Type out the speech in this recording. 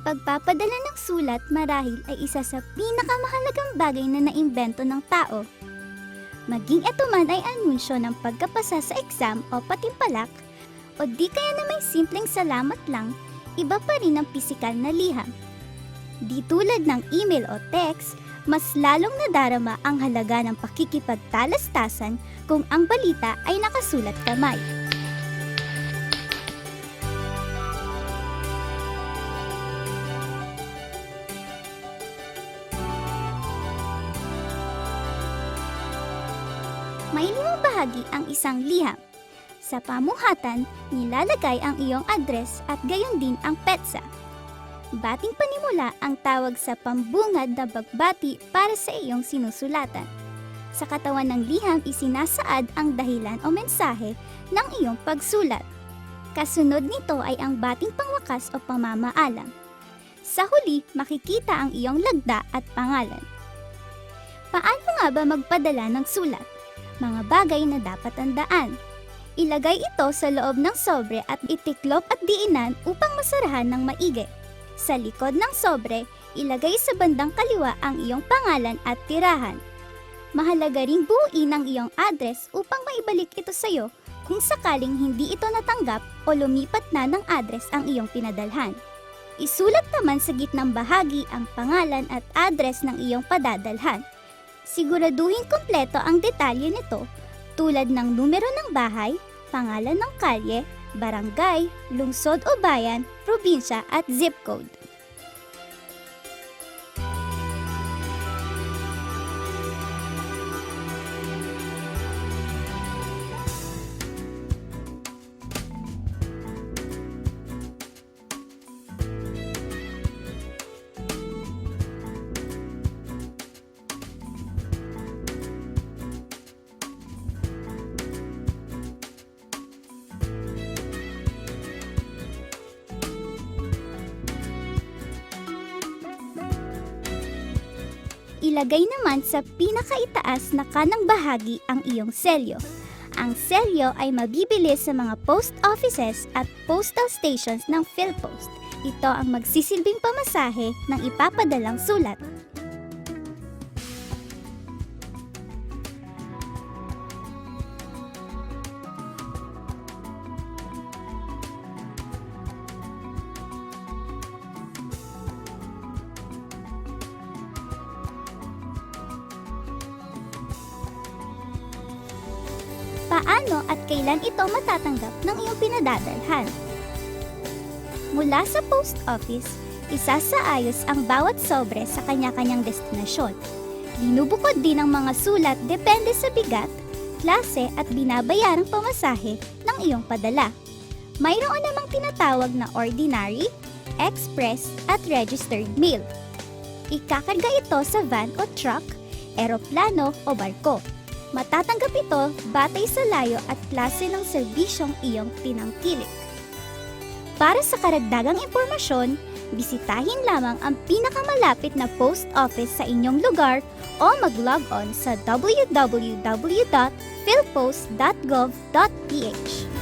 pagpapadala ng sulat marahil ay isa sa pinakamahalagang bagay na naimbento ng tao. Maging ito man ay anunsyo ng pagkapasa sa exam o patimpalak, o di kaya na may simpleng salamat lang, iba pa rin ang pisikal na liham. Di tulad ng email o text, mas lalong nadarama ang halaga ng pakikipagtalastasan kung ang balita ay nakasulat kamay. May limang bahagi ang isang liham. Sa pamuhatan, nilalagay ang iyong address at gayon din ang petsa. Bating panimula ang tawag sa pambungad na bagbati para sa iyong sinusulatan. Sa katawan ng liham isinasaad ang dahilan o mensahe ng iyong pagsulat. Kasunod nito ay ang bating pangwakas o pamamaalam. Sa huli, makikita ang iyong lagda at pangalan. Paano nga ba magpadala ng sulat? Mga bagay na dapat tandaan. Ilagay ito sa loob ng sobre at itiklop at diinan upang masarahan ng maigi. Sa likod ng sobre, ilagay sa bandang kaliwa ang iyong pangalan at tirahan. Mahalaga ring buuin ang iyong address upang maibalik ito sa iyo kung sakaling hindi ito natanggap o lumipat na ng address ang iyong pinadalhan. Isulat naman sa gitnang bahagi ang pangalan at address ng iyong padadalhan. Siguraduhin kompleto ang detalye nito tulad ng numero ng bahay, pangalan ng kalye, barangay, lungsod o bayan, probinsya at zip code. Ilagay naman sa pinakaitaas na kanang bahagi ang iyong selyo. Ang selyo ay mabibili sa mga post offices at postal stations ng PhilPost. Ito ang magsisilbing pamasahe ng ipapadalang sulat. Paano at kailan ito matatanggap ng iyong pinadadalhan? Mula sa post office, isasaayos ang bawat sobre sa kanya-kanyang destinasyon. Binubukod din ang mga sulat depende sa bigat, klase at binabayarang pamasahe ng iyong padala. Mayroon namang tinatawag na ordinary, express at registered mail. Ikakarga ito sa van o truck, eroplano o barko. Matatanggap ito batay sa layo at klase ng serbisyong iyong tinangkilik. Para sa karagdagang impormasyon, bisitahin lamang ang pinakamalapit na post office sa inyong lugar o mag-log on sa www.philpost.gov.ph.